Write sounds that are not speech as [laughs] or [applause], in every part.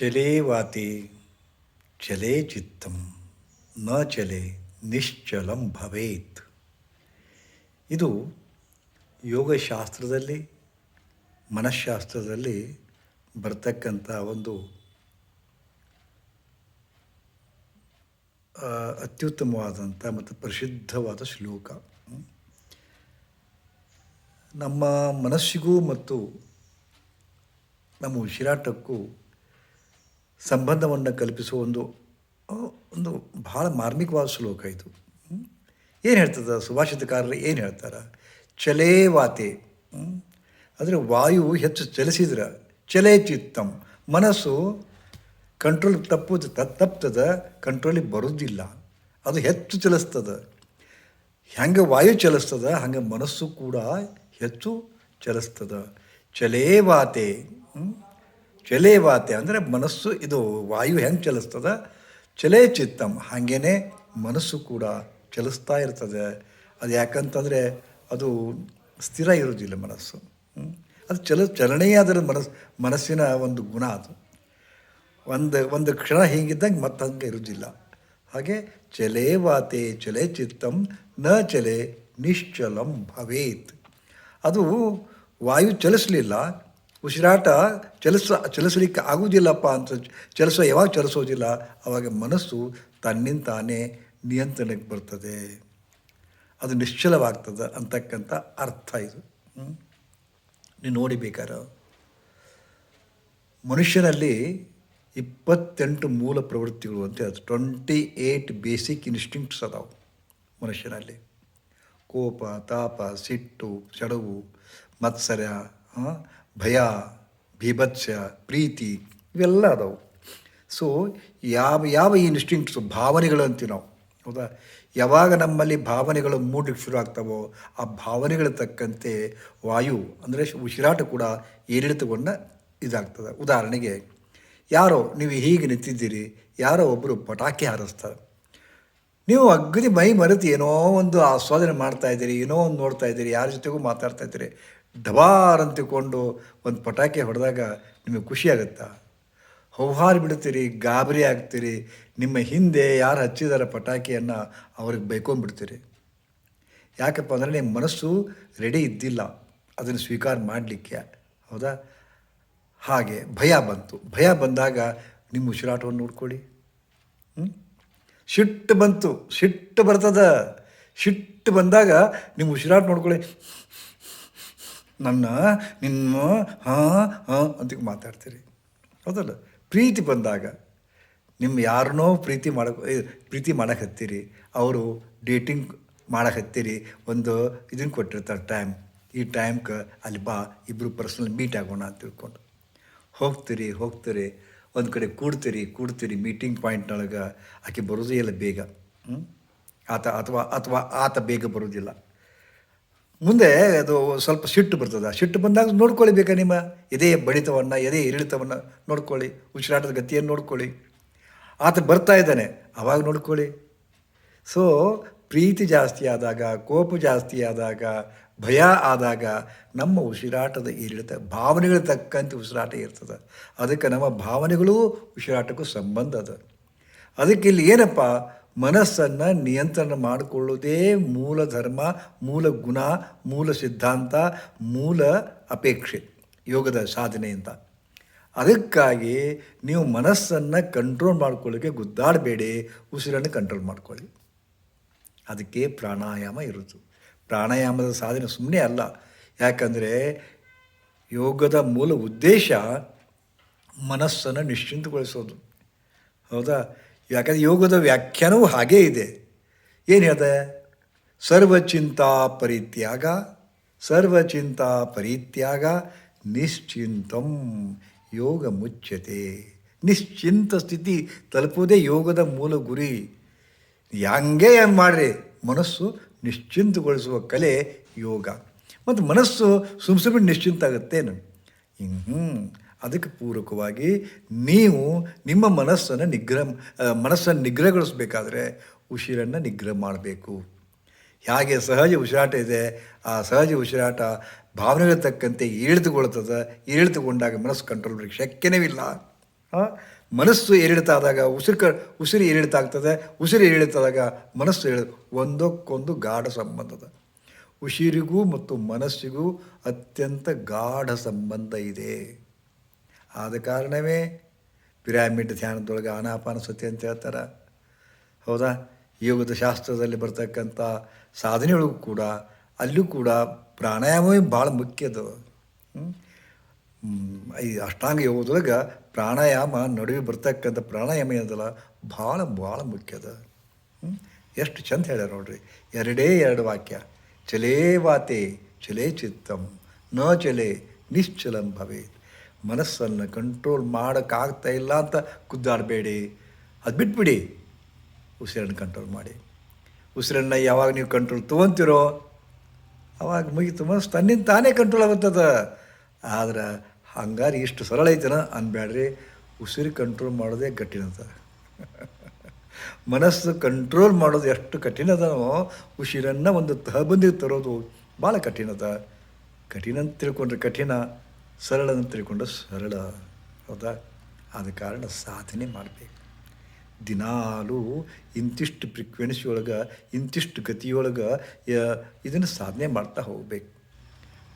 ಚಲೇ ವಾತಿ, ಚಲೇ ಚಿತ್ತಂ, ನ ಚಲೆ ನಿಶ್ಚಲಂ ಭವೇತ್. ಇದು ಯೋಗಶಾಸ್ತ್ರದಲ್ಲಿ, ಮನಃಶಾಸ್ತ್ರದಲ್ಲಿ ಬರ್ತಕ್ಕಂಥ ಒಂದು ಅತ್ಯುತ್ತಮವಾದಂಥ ಮತ್ತು ಪ್ರಸಿದ್ಧವಾದ ಶ್ಲೋಕ. ನಮ್ಮ ಮನಸ್ಸಿಗೂ ಮತ್ತು ನಮ್ಮ ಉಸಿರಾಟಕ್ಕೂ ಸಂಬಂಧವನ್ನು ಕಲ್ಪಿಸುವ ಒಂದು ಒಂದು ಭಾಳ ಮಾರ್ಮಿಕವಾದ ಶ್ಲೋಕ ಇದು. ಏನು ಹೇಳ್ತದ ಸುಭಾಷಿತಕಾರರು ಏನು ಹೇಳ್ತಾರೆ? ಚಲೇ ವಾತೆ? ಅಂದರೆ ವಾಯು ಹೆಚ್ಚು ಚಲಿಸಿದ್ರೆ ಚಲೇ ಚಿತ್ತಂ. ಮನಸ್ಸು ಕಂಟ್ರೋಲ್ ತಪ್ಪು ತಪ್ತದ, ಕಂಟ್ರೋಲಿಗೆ ಬರೋದಿಲ್ಲ. ಅದು ಹೆಚ್ಚು ಚಲಿಸ್ತದ. ಹೆಂಗೆ ವಾಯು ಚಲಿಸ್ತದ, ಹಂಗೆ ಮನಸ್ಸು ಕೂಡ ಹೆಚ್ಚು ಚಲಿಸ್ತದ. ಚಲೇ ವಾತೆ. ಚಲೇ ವಾತೆ ಅಂದರೆ ಮನಸ್ಸು, ಇದು ವಾಯು ಹೆಂಗೆ ಚಲಿಸ್ತದ? ಚಲೇ ಚಿತ್ತಂ. ಹಾಗೇನೆ ಮನಸ್ಸು ಕೂಡ ಚಲಿಸ್ತಾ ಇರ್ತದೆ. ಅದು ಯಾಕಂತಂದರೆ ಅದು ಸ್ಥಿರ ಇರೋದಿಲ್ಲ ಮನಸ್ಸು. ಅದು ಚಲ, ಚಲನೆಯೇ ಅದರ ಮನಸ್, ಮನಸ್ಸಿನ ಒಂದು ಗುಣ ಅದು. ಒಂದು ಒಂದು ಕ್ಷಣ ಹೀಗಿದ್ದಂಗೆ ಮತ್ತೆ ಹಂಗೆ ಇರೋದಿಲ್ಲ. ಹಾಗೆ ಚಲೇ ವಾತೆ ಚಲೇ ಚಿತ್ತಂ, ನ ಚಲೆ ನಿಶ್ಚಲಂ ಭವೇತ್. ಅದು ವಾಯು ಚಲಿಸಲಿಲ್ಲ ಉಸಿರಾಟ ಚಲಿಸ ಚಲಿಸಲಿಕ್ಕೆ ಆಗುವುದಿಲ್ಲಪ್ಪ ಅಂತ ಚಲಿಸೋ ಯಾವಾಗ ಚಲಿಸೋದಿಲ್ಲ? ಆವಾಗ ಮನಸ್ಸು ತನ್ನಿಂದ ತಾನೇ ನಿಯಂತ್ರಣಕ್ಕೆ ಬರ್ತದೆ. ಅದು ನಿಶ್ಚಲವಾಗ್ತದೆ ಅಂತಕ್ಕಂಥ ಅರ್ಥ ಇದು? ನೀವು ನೋಡಿ ಬೇಕಾರೆ. ಮನುಷ್ಯನಲ್ಲಿ ಇಪ್ಪತ್ತೆಂಟು ಮೂಲ ಪ್ರವೃತ್ತಿಗಳು ಅಂತ ಹೇಳ್ತಾರೆ ಟ್ವೆಂಟಿ ಏಯ್ಟ್ ಬೇಸಿಕ್ ಇನ್ಸ್ಟಿಂಕ್ಟ್ಸ್ ಅದಾವೆ ಮನುಷ್ಯನಲ್ಲಿ ಕೋಪ, ತಾಪ, ಸಿಟ್ಟು ಸೆಡವು ಮತ್ಸರ ಭಯ, ಭೀಭತ್ಸ, ಪ್ರೀತಿ ಇವೆಲ್ಲ ಅದಾವು. ಸೊ ಯಾವ ಯಾವ ಈ ಇನ್ಸ್ಟಿಂಕ್ಟ್ಸು ಭಾವನೆಗಳು ಅಂತೀವಿ ನಾವು? ಹೌದಾ? ಯಾವಾಗ ನಮ್ಮಲ್ಲಿ ಭಾವನೆಗಳು ಮೂಡಲಿಕ್ಕೆ ಶುರು ಆಗ್ತಾವೋ, ಆ ಭಾವನೆಗಳ ತಕ್ಕಂತೆ ವಾಯು, ಅಂದರೆ ಉಸಿರಾಟ ಕೂಡ ಏರಿಳಿತಗೊಂಡ ಇದಾಗ್ತದೆ. ಉದಾಹರಣೆಗೆ, ಯಾರೋ ನೀವು ಹೀಗೆ ನಿಂತಿದ್ದೀರಿ, ಯಾರೋ ಒಬ್ಬರು ಪಟಾಕಿ ಹಾರಿಸ್ತಾರೆ. ನೀವು ಅಗ್ದಿ ಮೈ ಮರೆತು ಏನೋ ಒಂದು ಆಸ್ವಾದನೆ ಮಾಡ್ತಾ ಇದ್ದೀರಿ, ಏನೋ ಒಂದು ನೋಡ್ತಾ ಇದ್ದೀರಿ, ಯಾರ ಜೊತೆಗೂ ಮಾತಾಡ್ತಾ ಇದ್ದೀರಿ ಡಬಾರ್ ಅಂತ ತಿಳ್ಕೊಂಡು ಒಂದು ಪಟಾಕಿ ಹೊಡೆದಾಗ ನಿಮಗೆ ಖುಷಿ ಆಗುತ್ತಾ? ಹೌಹಾರಿ ಬಿಡ್ತೀರಿ ಗಾಬರಿ ಆಗ್ತೀರಿ. ನಿಮ್ಮ ಹಿಂದೆ ಯಾರು ಹಚ್ಚಿದಾರ ಪಟಾಕಿಯನ್ನು ಅವ್ರಿಗೆ ಬೈಕೊಂಡ್ಬಿಡ್ತೀರಿ. ಯಾಕಪ್ಪ ಅಂದರೆ ನಿಮ್ಮ ಮನಸ್ಸು ರೆಡಿ ಇದ್ದಿಲ್ಲ. ಅದನ್ನು ಸ್ವೀಕಾರ ಮಾಡಲಿಕ್ಕೆ. ಹೌದಾ? ಹಾಗೆ ಭಯ ಬಂತು. ಭಯ ಬಂದಾಗ ನಿಮ್ಮ ಉಸಿರಾಟವನ್ನು ನೋಡ್ಕೊಳ್ಳಿ? ಸಿಟ್ಟು ಬಂತು. ಸಿಟ್ಟು ಬರ್ತದ. ಸಿಟ್ಟು ಬಂದಾಗ ನಿಮ್ಮ ಉಸಿರಾಟ ನೋಡ್ಕೊಳ್ಳಿ. ನನ್ನ, ನಿಮ್ಮ, ಹಾಂ ಹಾಂ ಅಂತ ಮಾತಾಡ್ತೀರಿ. ಹೌದಲ್ಲ? ಪ್ರೀತಿ ಬಂದಾಗ ನಿಮ್ಮ ಯಾರನ್ನೋ ಪ್ರೀತಿ ಮಾಡಕ್ಕೆ ಪ್ರೀತಿ ಮಾಡಕ್ಕೆ ಹತ್ತೀರಿ ಅವರು ಡೇಟಿಂಗ್ ಮಾಡಕ್ಕೆ ಹತ್ತೀರಿ ಒಂದು ಇದನ್ನು ಕೊಟ್ಟಿರ್ತಾರೆ ಟೈಮ್ ಈ ಟೈಮ್ಗೆ ಅಲ್ಲಿ ಬಾ ಇಬ್ಬರು ಪರ್ಸ್ನಲ್ ಮೀಟ್ ಆಗೋಣ ಅಂತ ತಿಳ್ಕೊಂಡು. ಹೋಗ್ತೀರಿ ಹೋಗ್ತೀರಿ. ಒಂದು ಕಡೆ ಕೂಡ್ತೀರಿ ಕೂಡ್ತೀರಿ ಮೀಟಿಂಗ್ ಪಾಯಿಂಟ್ನೊಳಗೆ ಆಕೆ ಬರೋದೇ ಇಲ್ಲ ಬೇಗ. ಹ್ಞೂ ಆತ, ಅಥವಾ ಅಥವಾ ಆತ ಬೇಗ ಬರೋದಿಲ್ಲ. ಮುಂದೆ ಅದು ಸ್ವಲ್ಪ ಸಿಟ್ಟು ಬರ್ತದೆ. ಆ ಸಿಟ್ಟು ಬಂದಾಗ ನೋಡ್ಕೊಳ್ಳಿ ಬೇಕಾ ನಿಮ್ಮ? ಎದೆ ಬಡಿತವನ್ನು, ಎದೆ ಏರಿಳಿತವನ್ನು ನೋಡ್ಕೊಳ್ಳಿ. ಉಸಿರಾಟದ ಗತಿಯನ್ನು ನೋಡ್ಕೊಳ್ಳಿ. ಆತ ಬರ್ತಾ ಇದ್ದಾನೆ. ಅವಾಗ ನೋಡ್ಕೊಳ್ಳಿ. ಸೊ ಪ್ರೀತಿ ಜಾಸ್ತಿ ಆದಾಗ, ಕೋಪ ಜಾಸ್ತಿ ಆದಾಗ, ಭಯ ಆದಾಗ ನಮ್ಮ ಉಸಿರಾಟದ ಏರಿಳಿತ ಭಾವನೆಗಳ ತಕ್ಕಂತೆ ಉಸಿರಾಟ ಇರ್ತದೆ. ಅದಕ್ಕೆ ನಮ್ಮ ಭಾವನೆಗಳು ಉಸಿರಾಟಕ್ಕೂ ಸಂಬಂಧ ಅದ. ಅದಕ್ಕೆ ಇಲ್ಲಿ ಏನಪ್ಪ? ಮನಸ್ಸನ್ನು ನಿಯಂತ್ರಣ ಮಾಡಿಕೊಳ್ಳುವುದೇ ಮೂಲ ಧರ್ಮ, ಮೂಲ ಗುಣ, ಮೂಲ ಸಿದ್ಧಾಂತ, ಮೂಲ ಅಪೇಕ್ಷೆ, ಯೋಗದ ಸಾಧನೆ ಅಂತ. ಅದಕ್ಕಾಗಿ ನೀವು ಮನಸ್ಸನ್ನು ಕಂಟ್ರೋಲ್ ಮಾಡ್ಕೊಳ್ಳೋಕ್ಕೆ ಗುದ್ದಾಡಬೇಡಿ, ಉಸಿರನ್ನು ಕಂಟ್ರೋಲ್ ಮಾಡ್ಕೊಳ್ಳಿ. ಅದಕ್ಕೆ ಪ್ರಾಣಾಯಾಮ ಇರುತ್ತೆ ಪ್ರಾಣಾಯಾಮದ ಸಾಧನೆ ಸುಮ್ಮನೆ ಅಲ್ಲ. ಯಾಕಂದರೆ ಯೋಗದ ಮೂಲ ಉದ್ದೇಶ ಮನಸ್ಸನ್ನು ನಿಶ್ಚಿಂತಗೊಳಿಸೋದು. ಹೌದಾ? ಯಾಕಂದರೆ ಯೋಗದ ವ್ಯಾಖ್ಯಾನವೂ ಹಾಗೇ ಇದೆ. ಏನು ಹೇಳ್ದೆ? ಸರ್ವಚಿಂತಾ ಪರಿತ್ಯಾಗ ಸರ್ವಚಿಂತಾ ಪರಿತ್ಯಾಗ ನಿಶ್ಚಿಂತಂ ಯೋಗ ಮುಚ್ಚತೆ ನಿಶ್ಚಿಂತ ಸ್ಥಿತಿ ತಲುಪುವುದೇ ಯೋಗದ ಮೂಲ ಗುರಿ. ಹಂಗೆ ಏನು ಮಾಡ್ರಿ? ಮನಸ್ಸು ನಿಶ್ಚಿಂತಗೊಳಿಸುವ ಕಲೆ ಯೋಗ. ಮತ್ತು ಮನಸ್ಸು ಸುಮ್ ಸುಮ್ಮನೆ ನಿಶ್ಚಿಂತ ಆಗುತ್ತೇನು? ಹ್ಞೂ ಅದಕ್ಕೆ ಪೂರಕವಾಗಿ ನೀವು ನಿಮ್ಮ ಮನಸ್ಸನ್ನು ನಿಗ್ರಹ ಮನಸ್ಸನ್ನು ನಿಗ್ರಹಗೊಳಿಸಬೇಕಾದ್ರೆ ಉಸಿರನ್ನು ನಿಗ್ರಹ ಮಾಡಬೇಕು. ಹೇಗೆ ಸಹಜ ಉಸಿರಾಟ ಇದೆ, ಆ ಸಹಜ ಉಸಿರಾಟ ಭಾವನೆಗಳ ತಕ್ಕಂತೆ ಏಳಿತುಕೊಳ್ತದೆ ಏಳಿತುಕೊಂಡಾಗ ಮನಸ್ಸು ಕಂಟ್ರೋಲ್ ಮಾಡಿ ಶಕ್ಯನೇ ಇಲ್ಲ. ಮನಸ್ಸು ಏರಿಳಿತ ಆದಾಗ ಉಸಿರು ಕ, ಉಸಿರು ಏರಿಳಿತ ಆಗ್ತದೆ ಉಸಿರು ಏರಿಳಿತ ಆದಾಗ ಮನಸ್ಸು ಏಳಿ ಒಂದಕ್ಕೊಂದು ಗಾಢ ಸಂಬಂಧದ ಉಸಿರಿಗೂ ಮತ್ತು ಮನಸ್ಸಿಗೂ ಅತ್ಯಂತ ಗಾಢ ಸಂಬಂಧ ಇದೆ. ಆದ ಕಾರಣವೇ ಪಿರಾಮಿಡ್ ಧ್ಯಾನದೊಳಗೆ ಆನಾಪಾನ ಸತಿ ಅಂತ ಹೇಳ್ತಾರೆ. ಹೌದಾ? ಯೋಗದ ಶಾಸ್ತ್ರದಲ್ಲಿ ಬರ್ತಕ್ಕಂಥ ಸಾಧನೆಯೊಳಗೂ ಕೂಡ ಅಲ್ಲೂ ಕೂಡ ಪ್ರಾಣಾಯಾಮವೇ ಭಾಳ ಮುಖ್ಯದು ಈ ಅಷ್ಟಾಂಗ ಯೋಗದೊಳಗೆ ಪ್ರಾಣಾಯಾಮ ನಡುವೆ ಬರ್ತಕ್ಕಂಥ ಪ್ರಾಣಾಯಾಮ ಏನದಲ್ಲ ಭಾಳ ಭಾಳ ಮುಖ್ಯದ? ಎಷ್ಟು ಚಂದ ಹೇಳ್ಯಾರ ನೋಡ್ರಿ. ಎರಡೇ ಎರಡು ವಾಕ್ಯ. ಚಲೇ ವಾತೆ, ಚಲೇ ಚಿತ್ತಂ, ನ ಚಲೆ ನಿಶ್ಚಲಂ ಭವೇತ್. ಮನಸ್ಸನ್ನು ಕಂಟ್ರೋಲ್ ಮಾಡೋಕ್ಕಾಗ್ತಾ ಇಲ್ಲ ಅಂತ ಕುದ್ದಾಡಬೇಡಿ. ಅದು ಬಿಟ್ಬಿಡಿ. ಉಸಿರನ್ನು ಕಂಟ್ರೋಲ್ ಮಾಡಿ. ಉಸಿರನ್ನು ಯಾವಾಗ ನೀವು ಕಂಟ್ರೋಲ್ ತೊಗೊತೀರೋ, ಅವಾಗ ಮುಗಿತು. ಮನಸ್ಸು ತನ್ನಿಂದ ತಾನೇ ಕಂಟ್ರೋಲ್ ಆಗುತ್ತದ. ಆದ್ರೆ ಹಂಗಾರೆ ಇಷ್ಟು ಸರಳ ಐತನ ಅನ್ಬೇಡ್ರಿ ಉಸಿರು ಕಂಟ್ರೋಲ್ ಮಾಡೋದೇ ಕಠಿಣದ [laughs] ಮನಸ್ಸು ಕಂಟ್ರೋಲ್ ಮಾಡೋದು ಎಷ್ಟು ಕಠಿಣದನೋ, ಉಸಿರನ್ನು ಒಂದು ತಹಬಂದಿಗೆ ತರೋದು ಭಾಳ ಕಠಿಣದ. ಕಠಿಣ ಅಂತ ತಿಳ್ಕೊಂಡ್ರೆ ಕಠಿಣ. ಸರಳ ಅಂತ ತಿಳ್ಕೊಂಡು ಸರಳ, ಹೌದಾ? ಆದ ಕಾರಣ ಸಾಧನೆ ಮಾಡಬೇಕು. ದಿನಾಲೂ ಇಂತಿಷ್ಟು ಫ್ರಿಕ್ವೆನ್ಸಿ ಒಳಗೆ, ಇಂತಿಷ್ಟು ಗತಿಯೊಳಗೆ ಇದನ್ನು ಸಾಧನೆ ಮಾಡ್ತಾ ಹೋಗಬೇಕು.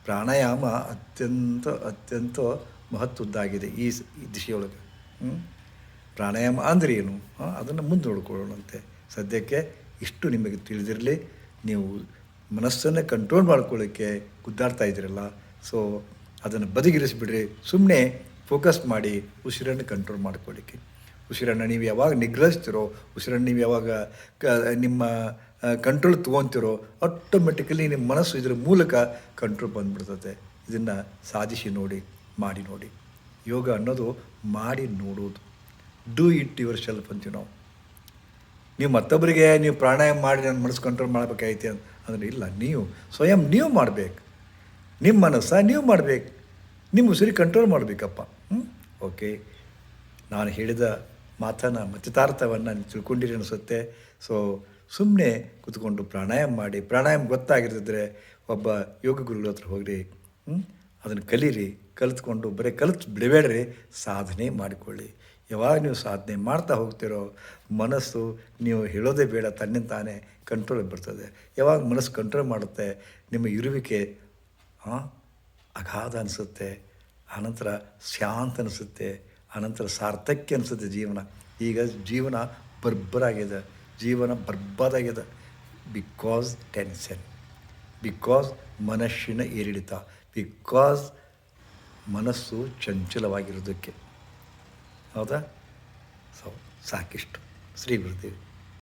ಪ್ರಾಣಾಯಾಮ ಅತ್ಯಂತ ಅತ್ಯಂತ ಮಹತ್ವದ್ದಾಗಿದೆ ಈ ದಿಶೆಯೊಳಗೆ? ಪ್ರಾಣಾಯಾಮ ಅಂದರೆ ಏನು? ಅದನ್ನು ಮುಂದೆ ನೋಡ್ಕೊಳ್ಳೋಣಂತೆ ಸದ್ಯಕ್ಕೆ ಇಷ್ಟು ನಿಮಗೆ ತಿಳಿದಿರಲಿ. ನೀವು ಮನಸ್ಸನ್ನು ಕಂಟ್ರೋಲ್ ಮಾಡ್ಕೊಳ್ಳೋಕ್ಕೆ ಗುದ್ದಾಡ್ತಾ ಇದ್ದೀರಲ್ಲ. ಸೊ ಅದನ್ನು ಬದಿಗಿರಿಸಿಬಿಡ್ರಿ. ಸುಮ್ಮನೆ ಫೋಕಸ್ ಮಾಡಿ ಉಸಿರನ್ನು ಕಂಟ್ರೋಲ್ ಮಾಡ್ಕೊಳ್ಳಿಕ್ಕೆ. ಉಸಿರನ್ನು ನೀವು ಯಾವಾಗ ನಿಗ್ರಹಿಸ್ತಿರೋ, ಉಸಿರನ್ನು ನೀವು ಯಾವಾಗ ಕ, ನಿಮ್ಮ ಕಂಟ್ರೋಲ್ ತೊಗೊತಿರೋ ಆಟೋಮೆಟಿಕಲಿ ನಿಮ್ಮ ಮನಸ್ಸು ಇದರ ಮೂಲಕ ಕಂಟ್ರೋಲ್ ಬಂದ್ಬಿಡ್ತದೆ. ಇದನ್ನು ಸಾಧಿಸಿ ನೋಡಿ, ಮಾಡಿ ನೋಡಿ. ಯೋಗ ಅನ್ನೋದು ಮಾಡಿ ನೋಡೋದು. ಡೂ ಇಟ್ ಯುವರ್ ಸೆಲ್ಫ್ ಅಂತೀವಿ ನಾವು. ನೀವು ಮತ್ತೊಬ್ಬರಿಗೆ ನೀವು ಪ್ರಾಣಾಯಾಮ ಮಾಡಿ ನನ್ನ ಮನಸ್ಸು ಕಂಟ್ರೋಲ್ ಮಾಡಬೇಕಾಯ್ತು ಅಂದರೆ ಇಲ್ಲ, ನೀವು ಸ್ವಯಂ ನೀವು ಮಾಡಬೇಕು. ನಿಮ್ಮ ಮನಸ್ಸ ನೀವು ಮಾಡಬೇಕು. ನಿಮ್ಮ ಉಸಿರಿ ಕಂಟ್ರೋಲ್ ಮಾಡಬೇಕಪ್ಪ. ಹ್ಞೂ ಓಕೆ ನಾನು ಹೇಳಿದ ಮಾತನ್ನು ಮತಿತಾರ್ಥವನ್ನು ನೀವು ತಿಳ್ಕೊಂಡಿರಿ ಅನಿಸುತ್ತೆ. ಸೊ ಸುಮ್ಮನೆ ಕೂತ್ಕೊಂಡು ಪ್ರಾಣಾಯಾಮ ಮಾಡಿ, ಪ್ರಾಣಾಯಾಮ ಗೊತ್ತಾಗಿರ್ತಿದ್ರೆ ಒಬ್ಬ ಯೋಗ ಗುರುಗಳ ಹತ್ರ ಹೋಗ್ರಿ. ಹ್ಞೂ ಅದನ್ನು ಕಲೀರಿ, ಕಲಿತ್ಕೊಂಡು ಬರೀ ಕಲಿತು ಬಿಡಬೇಡ್ರಿ, ಸಾಧನೆ ಮಾಡಿಕೊಳ್ಳಿ. ಯಾವಾಗ ನೀವು ಸಾಧನೆ ಮಾಡ್ತಾ ಹೋಗ್ತಿರೋ, ಮನಸ್ಸು ನೀವು ಹೇಳೋದೇ ಬೇಡ ತನ್ನಿಂದ ತಾನೇ ಕಂಟ್ರೋಲ್ ಬರ್ತದೆ. ಯಾವಾಗ ಮನಸ್ಸು ಕಂಟ್ರೋಲ್ ಮಾಡುತ್ತೆ, ನಿಮ್ಮ ಇರುವಿಕೆ ಅಗಾಧ ಅನಿಸುತ್ತೆ ಆನಂತರ ಶಾಂತ ಅನಿಸುತ್ತೆ ಆನಂತರ ಸಾರ್ಥಕ್ಯ ಅನಿಸುತ್ತೆ ಜೀವನ. ಈಗ ಜೀವನ ಬರ್ಬರಾಗಿದೆ, ಜೀವನ ಬರ್ಬಾದಾಗಿದೆ. ಬಿಕಾಸ್ ಟೆನ್ಷನ್ ಬಿಕಾಸ್ ಮನಸ್ಸಿನ ಏರಿಳಿತ ಬಿಕಾಸ್ ಮನಸ್ಸು ಚಂಚಲವಾಗಿರೋದಕ್ಕೆ. ಹೌದಾ? ಸೊ ಸಾಕಿಷ್ಟು. ಶ್ರೀ ಗುರುದೇವ್.